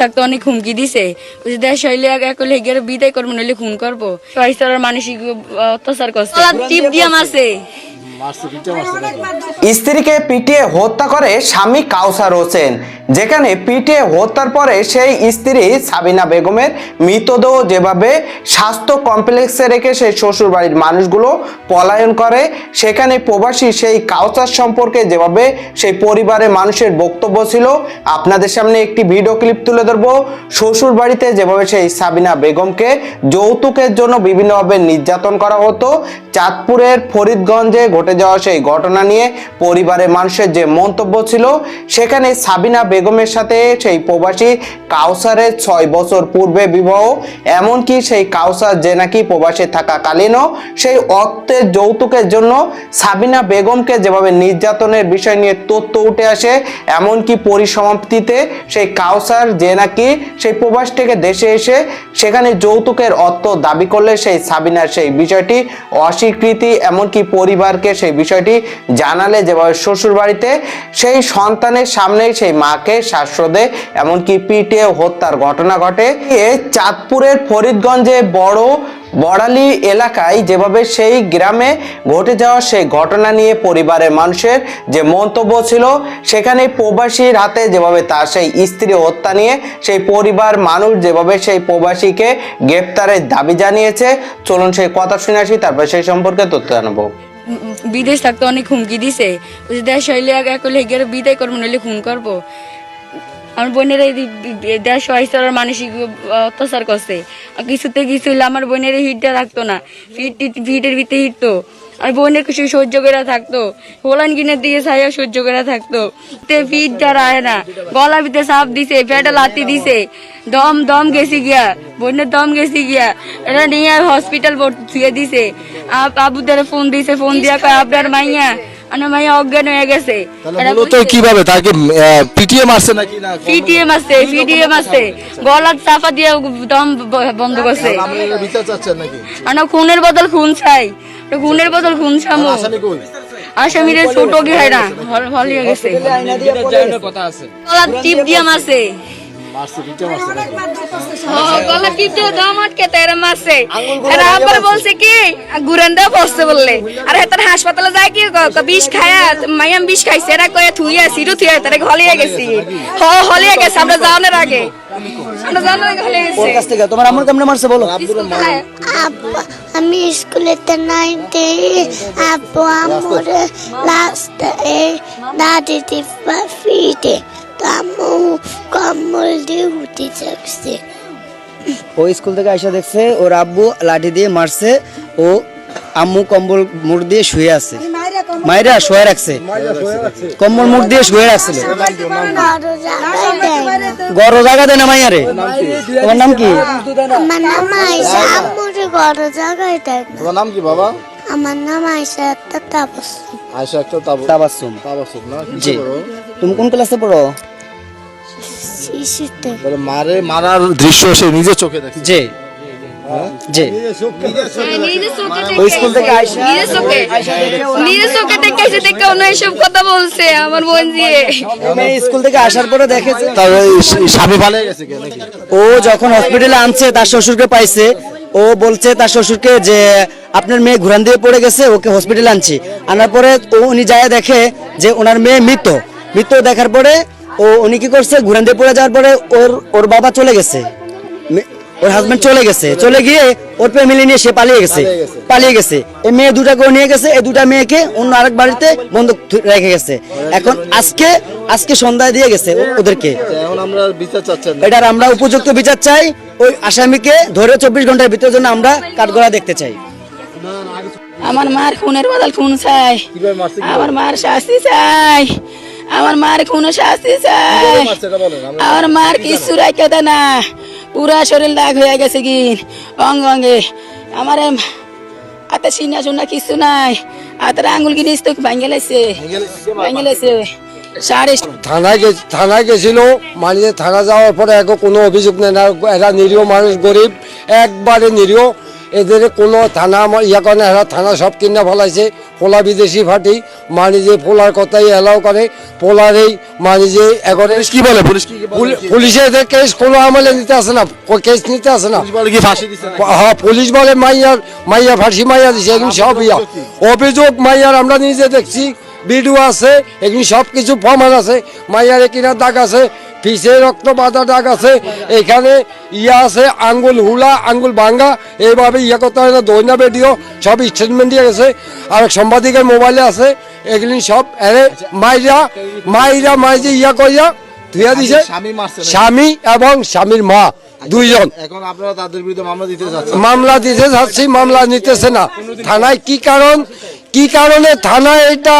থাকতে অনেক হুমকি দিছে। দেশ হইলে এক হইলে গিয়ে বিদায় করব, নইলে খুন করব। মানসিক অত্যাচার করছে। স্ত্রীকে পিটিয়ে হত্যা করে স্বামী কাউসার হোসেন, যেখানে পিটিয়ে হত্যার পরে সেই স্ত্রী সাবিনা বেগমের মৃতদেহ যেভাবে স্বাস্থ্য কমপ্লেক্সে রেখে সেই শ্বশুর বাড়ির মানুষগুলো পলায়ন করে, সেখানে প্রবাসী সেই কাউসার সম্পর্কে যেভাবে সেই পরিবারের মানুষের বক্তব্য ছিল, আপনাদের সামনে একটি ভিডিও ক্লিপ তুলে ধরবো। শ্বশুর বাড়িতে যেভাবে সেই সাবিনা বেগমকে যৌতুকের জন্য বিভিন্নভাবে নির্যাতন করা হতো, চাঁদপুরের ফরিদগঞ্জে ঘটে যাওয়া সেই ঘটনা নিয়ে পরিবারের মানুষের যে মন্তব্য ছিল, সেখানে সাবিনা বেগমের সাথে সেই প্রবাসী কাউসারের ছয় বছর পূর্বে বিবাহ, এমনকি সেই কাউসার যে নাকি প্রবাসী থাকাকালীনও সেই অর্থের যৌতুকের জন্য সাবিনা বেগমকে যেভাবে নির্যাতনের বিষয় নিয়ে তথ্য উঠে আসে, এমনকি পরিসমাপ্তিতে সেই কাউসার যে নাকি সেই প্রবাস থেকে দেশে এসে সেখানে যৌতুকের অর্থ দাবি করলে সেই সাবিনার সেই বিষয়টি অস্বীকৃতি, এমনকি পরিবারকে সেই বিষয়টি জানালে যেভাবে শ্বশুর বাড়িতে সেই সন্তানের সামনেই সেই মাকে শ্বাসরোধে, এমনকি পিটিয়ে হত্যার ঘটনা ঘটে। চাঁদপুরের ফরিদগঞ্জে বড় বড়ালি এলাকায় যেভাবে সেই গ্রামে ঘটে যাওয়া সেই ঘটনা নিয়ে পরিবারের মানুষের যে মন্তব্য ছিল, সেখানে প্রবাসীর হাতে যেভাবে তার সেই স্ত্রী হত্যা নিয়ে সেই পরিবার মানুষ যেভাবে সেই প্রবাসীকে গ্রেপ্তারের দাবি জানিয়েছে, চলুন সেই কথা শুনে আসি, তারপর সেই সম্পর্কে তথ্য জানাব। বিদেশ থাকতে অনেক হুমকি দিছে। দেশ হইলে এক গিয়ে বিদায় করব নইলে খুন করব। আমার বোনের দেশ সহিস্তার মানসিক অত্যাচার করছে। কিছুতে কিছু হইলে আমার বোনের হিটটা রাখতো না। ফিট ফিটের ভিতরে হিটতো। আর বোনের কিছু সহ্য করে থাকতো। হোলান গিনের দিকে সাইয়া সহ্য করে থাকতো। তে পিঠ আয় না। গলা ভিতরে সাপ দিছে, পেটে লাতি দিছে। দম দম গেছি গিয়া। বোনের দম গেছি গিয়া। এটা নিয়ে হসপিটাল শুয়ে দিছে। আপ- আবুদের ফোন দিছে ফোন দিয়া আপনার মাইয়া আমার মাইয়া অজ্ঞান হয়ে গেছে। তাহলে মূলত কীভাবে তাকে আহ, মারছে নাকি না? পিটিএম আছে পিটিএম আছে। গলার চাপা দিয়ে দম বন্ধ করছে। বিচার চাচ্ছেন নাকি? আমরা খুনের বদল খুন চাই। খুনের বদল খুন চামো। আসামি আসামিরে ছোট কি হয় না? হল- গেছে। গলার টিপ দিয়ে মারছে। গলা টিপ দম আটকে তারা মারছে। এরা আবার বলছে কি গুরেন্দা বসছে বললে। আর হেতার হাসপাতালে যায় কি বিষ খায়া মাইয়াম বিষ খাইছে এরা কয়ে থুইয়া সিরু থুইয়া তারা হলিয়ে গেছি। হ হলিয়ে গেছে আমরা যাওয়ানোর আগে। আমরা যাওয়ানোর আগে হলিয়ে গেছে। কাছ থেকে তোমার আম্মুর কেমনে মারছে বলো? আমি স্কুলেতে নাইনতে আব্বু আমার রাস্তায় দাদিতে ফিটে তো আম্মু কম্বল দিয়ে উঠে যাচ্ছে। ও স্কুল থেকে আইসা দেখছে ওর আব্বু লাঠি দিয়ে মারছে ও আম্মু কম্বল মুড় দিয়ে শুয়ে আছে। মায়েরা শুয়ে রাখছে। কম্বল মুড় দিয়ে শুয়ে রাখছিল। দেয় না। গড় জায়গা দেয় না মাইয়ারে তোমার নাম কি? আমার নাম আয়সা আম্মুর বড় জায়গায় দেয় তোমার নাম কি বাবা? আমার নাম আয়সা একটা তাপস। আয়সা একটা তাবু তাবাসুম তাবাসুম না? জি। তুমি কোন ক্লাসে পড়ো? মারে মারার দৃশ্য সে নিজে চোখে দেখে। জি। জি। ওই স্কুল থেকে আইসা নিজের চোখে। দেখে এসে দেখে অন্য এসব কথা বলছে আমার বোন দিয়ে স্কুল থেকে আসার পরে দেখেছে। তার স্বামী পালিয়ে গেছে ও যখন হসপিটালে আনছে তার শ্বশুরকে পাইছে ও বলছে তার শ্বশুরকে যে আপনার মেয়ে ঘুরান দিয়ে পড়ে গেছে ওকে হসপিটালে আনছি। আনার পরে ও উনি যায় দেখে যে ওনার মেয়ে মৃত। মৃত দেখার পরে ও উনি কি করছে? ঘুরান দিয়ে পড়ে যাওয়ার পরে ওর ওর বাবা চলে গেছে। ওর হাজবেন্ড চলে গেছে। চলে গিয়ে ওর ফ্যামিলি নিয়ে সে পালিয়ে গেছে। পালিয়ে গেছে। এই মেয়ে দুটাকেও নিয়ে গেছে এই দুটা মেয়েকে অন্য আরেক বাড়িতে বন্ধ রেখে গেছে। এখন আজকে আজকে সন্ধ্যায় দিয়ে গেছে ওদেরকে। এখন আমরা বিচার চাচ্ছেন না। এটার আমরা উপযুক্ত বিচার চাই। ওই আসামিকে ধরে চব্বিশ ঘণ্টার ভিতরের জন্য আমরা কাঠগড়া দেখতে চাই। আমার মার খুনের বদল খুন চাই। আমার মার শাস্তি চাই। আমার মার খুনের শাস্তি চাই। আমরা মার কিছু রাখে না। পুরা শরীর দাগ হয়ে গেছে কি? অঙ্গ অঙ্গে। আমার হাতে চিনা চুনা কিছু নাই। হাতের আঙুল কি তো ভাঙে লাইছে? ভাঙে লাইছে সাড়ে থানায় গে থানায় গেছিল মানে থানা যাওয়ার পরে কোনো অভিযোগ নেই না। এরা নিরীহ মানুষ গরিব। একবারে নিরীহ। এদের কোনো থানা আমার ইয়া করে না এরা থানা সব কিনে ফেলাইছে। পোলা বিদেশি ফাটি মানে যে পোলার কথাই এলাও করে। পোলার এই মানে যে পুলিশ কি বলে? পুলিশ কি বলে? পুলি- পুলিশের যে কেস কোনো আমলে নিতে আসে না কেস নিতে আসে না। পুলিশ হ্যাঁ পুলিশ বলে মাইয়ার মাইয়া ফাঁসি মাইয়া দিছে এগুলো সব ইয়া অভিযোগ মাইয়ার আমরা নিজে দেখছি ভিডিও আছে এগুলি সব কিছু প্রমাণ আছে। মাইয়ার কিনা দাগ আছে পিছে রক্ত বাঁধা দাগ আছে এখানে ইয়া আছে আঙ্গুল হুলা আঙ্গুল ভাঙ্গা এইভাবে ইয়া করতে হয় না দৈনা ভিডিও সব স্টেটমেন্ট দিয়ে গেছে। আর সাংবাদিকের মোবাইলে আছে এগুলি সব এরে মাইরা মাইরা মাইজে ইয়া কইয়া ধুইয়া দিছে। স্বামী এবং স্বামীর মা দুইজন। এখন আপনারা তাদের বিরুদ্ধে মামলা দিতে যাচ্ছেন? মামলা দিতে যাচ্ছি মামলা নিতেছে না। থানায় কি কারণ? কি কারণে থানায় এটা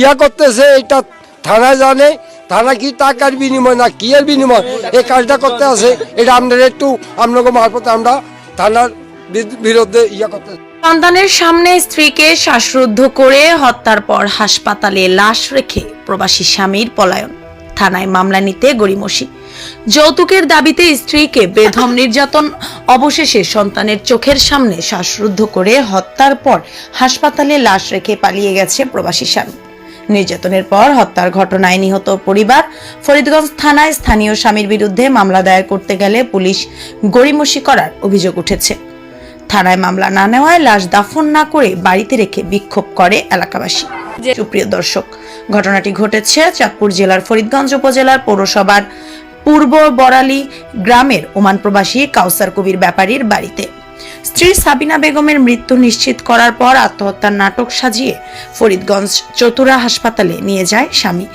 ইয়া করতেছে এটা থানা জানে থানা কি টাকার বিনিময় না কি এর বিনিময়? এই কাজটা করতে আছে। এটা আপনার একটু আপনাকে মারফতে আমরা থানার বিরুদ্ধে ইয়া করতে সন্তানের সামনে স্ত্রীকে শ্বাসরুদ্ধ করে হত্যার পর হাসপাতালে লাশ রেখে প্রবাসী স্বামীর পলায়ন। থানায় মামলা নিতে গড়িমসি। যৌতুকের দাবিতে স্ত্রীকে বেধম নির্যাতন, অবশেষে সন্তানের চোখের সামনে শ্বাসরুদ্ধ করে হত্যার পর হাসপাতালে লাশ রেখে পালিয়ে গেছে প্রবাসী স্বামী। নির্যাতনের পর হত্যার ঘটনায় নিহত পরিবার ফরিদগঞ্জ থানায় স্থানীয় স্বামীর বিরুদ্ধে মামলা দায়ের করতে গেলে পুলিশ গড়িমসি করার অভিযোগ উঠেছে। থানায় মামলা না নেওয়ায় লাশ দাফন না করে বাড়িতে রেখে বিক্ষোভ করে এলাকাবাসী। সুপ্রিয় দর্শক ঘটনাটি ঘটেছে চাঁদপুর জেলার ফরিদগঞ্জ উপজেলার পৌরসভার পূর্ব বরালি গ্রামের ওমান প্রবাসী কাউসার কবির ব্যাপারীর বাড়িতে। স্ত্রী সাবিনা বেগমের মৃত্যু নিশ্চিত করার পর আত্মহত্যার নাটক সাজিয়ে ফরিদগঞ্জ চতুরা হাসপাতালে নিয়ে যায় স্বামী।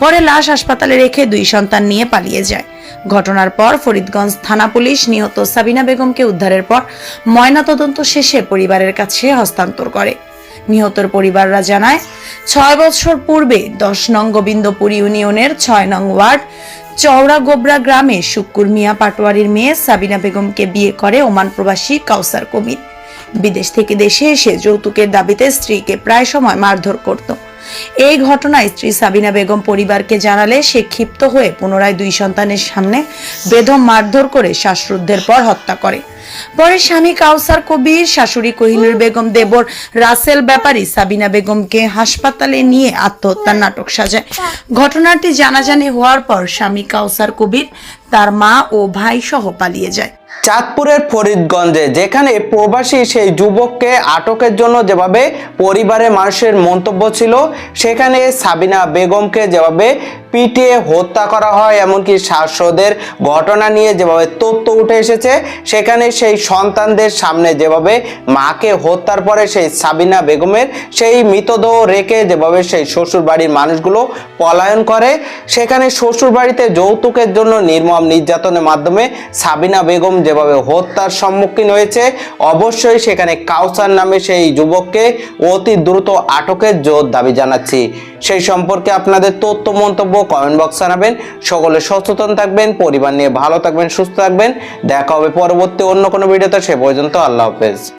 পরে লাশ হাসপাতালে রেখে দুই সন্তান নিয়ে পালিয়ে যায়। ঘটনার পর ফরিদগঞ্জ থানা পুলিশ নিহত সাবিনা বেগমকে উদ্ধারের পর ময়নাতদন্ত শেষে পরিবারের কাছে হস্তান্তর করে। নিহতর পরিবাররা জানায়, ছয় বছর পূর্বে দশ নং গোবিন্দপুর ইউনিয়নের ছয় নং ওয়ার্ড চওড়া গোবরা গ্রামে শুক্কুর মিয়া পাটোয়ারির মেয়ে সাবিনা বেগমকে বিয়ে করে ওমান প্রবাসী কাউসার কবির। বিদেশ থেকে দেশে এসে যৌতুকের দাবিতে স্ত্রীকে প্রায় সময় মারধর করত। এই ঘটনায় স্ত্রী সাবিনা বেগম পরিবারকে জানালে সে ক্ষিপ্ত হয়ে পুনরায় দুই সন্তানের সামনে বেদম মারধর করে শ্বাসরুদ্ধের পর হত্যা করে। পরে স্বামী কাউসার কবির, শাশুড়ি কোহিনুর বেগম দেবর, রাসেল ব্যাপারী সাবিনা বেগমকে হাসপাতালে নিয়ে আত্মহত্যার নাটক সাজায় ঘটনাটি জানাজানি হওয়ার পর স্বামী কাউসার কবির, তার মা ও ভাই সহ পালিয়ে যায়। চাঁদপুরের ফরিদগঞ্জে, যেখানে প্রবাসী সেই যুবককে আটকের জন্য যেভাবে পরিবারের মানুষের মন্তব্য ছিল, সেখানে সাবিনা বেগমকে যেভাবে পিটিয়ে হত্যা করা হয়, এমনকি শাসদের ঘটনা নিয়ে যেভাবে তথ্য উঠে এসেছে, সেখানে সেই সন্তানদের সামনে যেভাবে মাকে হত্যার পরে সেই সাবিনা বেগমের সেই মৃতদেহ রেখে যেভাবে সেই শ্বশুর বাড়ির মানুষগুলো পলায়ন করে, সেখানে শ্বশুর বাড়িতে যৌতুকের জন্য নির্মম নির্যাতনের মাধ্যমে সাবিনা বেগম যেভাবে হত্যার সম্মুখীন হয়েছে, অবশ্যই সেখানে কাউসার নামে সেই যুবককে অতি দ্রুত আটকের জোর দাবি জানাচ্ছি। সেই সম্পর্কে আপনাদের তথ্য, মন্তব্য কমেন্ট বক্স জানাবেন। সকলে সচেতন থাকবেন, পরিবার নিয়ে ভালো থাকবেন, সুস্থ থাকবেন। দেখা হবে পরবর্তী অন্য কোনো ভিডিওতে সে পর্যন্ত আল্লাহ হাফেজ।